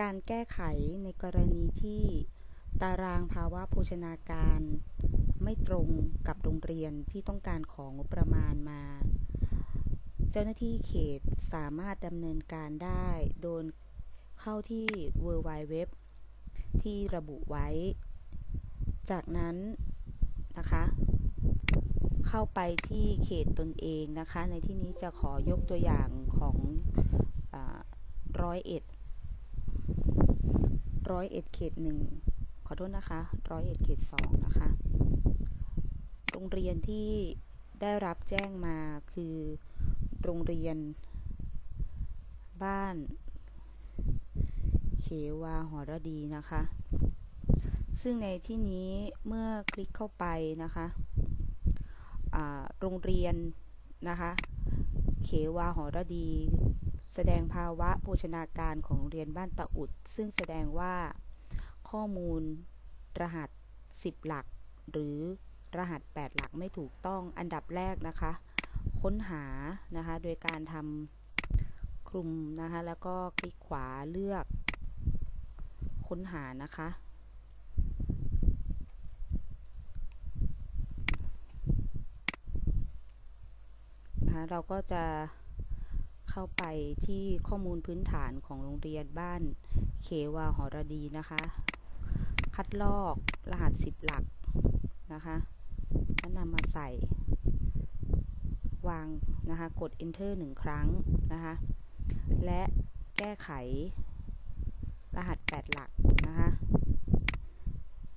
การแก้ไขในกรณีที่ตารางภาวะโภชนาการไม่ตรงกับโรงเรียนที่ต้องการของงบประมาณมา เจ้าหน้าที่เขตสามารถดำเนินการได้โดยเข้าที่ w w w ที่ระบุไว้ จากนั้นนะคะ เข้าไปที่เขตตนเองนะคะ ในที่นี้จะขอยกตัวอย่างของร้อยเอ็ด ร้อยเอ็ดเขตหนึ่งขอโทษนะคะร้อยเอ็ดเขตสองนะคะ โรงเรียนที่ได้รับแจ้งมาคือ โรงเรียน บ้าน เขวาหอระดีนะคะ ซึ่งในที่นี้เมื่อคลิกเข้าไปนะคะโรงเรียนนะคะ เขวาหอระดี แสดงภาวะโภชนาการของโรงเรียนบ้านตะอุด ซึ่งแสดงว่า ข้อมูลรหัส 10 หลัก หรือรหัส 8 หลักไม่ถูกต้องอันดับแรกนะคะ ค้นหานะคะ โดยการทำคลุมนะคะ แล้วก็คลิกขวาเลือก ค้นหานะคะนะเราก็จะ เข้าไปที่ข้อมูลพื้นฐานของโรงเรียนบ้านเขวาหอรดีนะคะ คัดลอกรหัส 10 หลักนะคะแล้วนำมาใส่ วางนะคะ กด enter 1 ครั้งนะคะ และแก้ไขรหัส 8 หลักนะคะ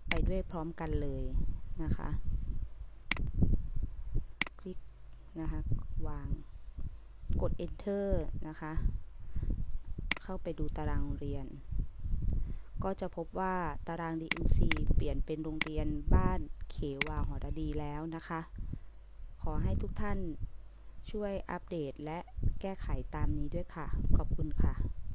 ไปด้วยพร้อมกันเลยนะคะ คลิกนะคะ วาง กด enter นะคะ เข้าไปดูตารางเรียน ก็จะพบว่าตาราง DMC เปลี่ยนเป็นโรงเรียนบ้านเขวาหอระดีแล้วนะคะ ขอให้ทุกท่านช่วยอัปเดตและแก้ไขตามนี้ด้วยค่ะ ขอบคุณค่ะ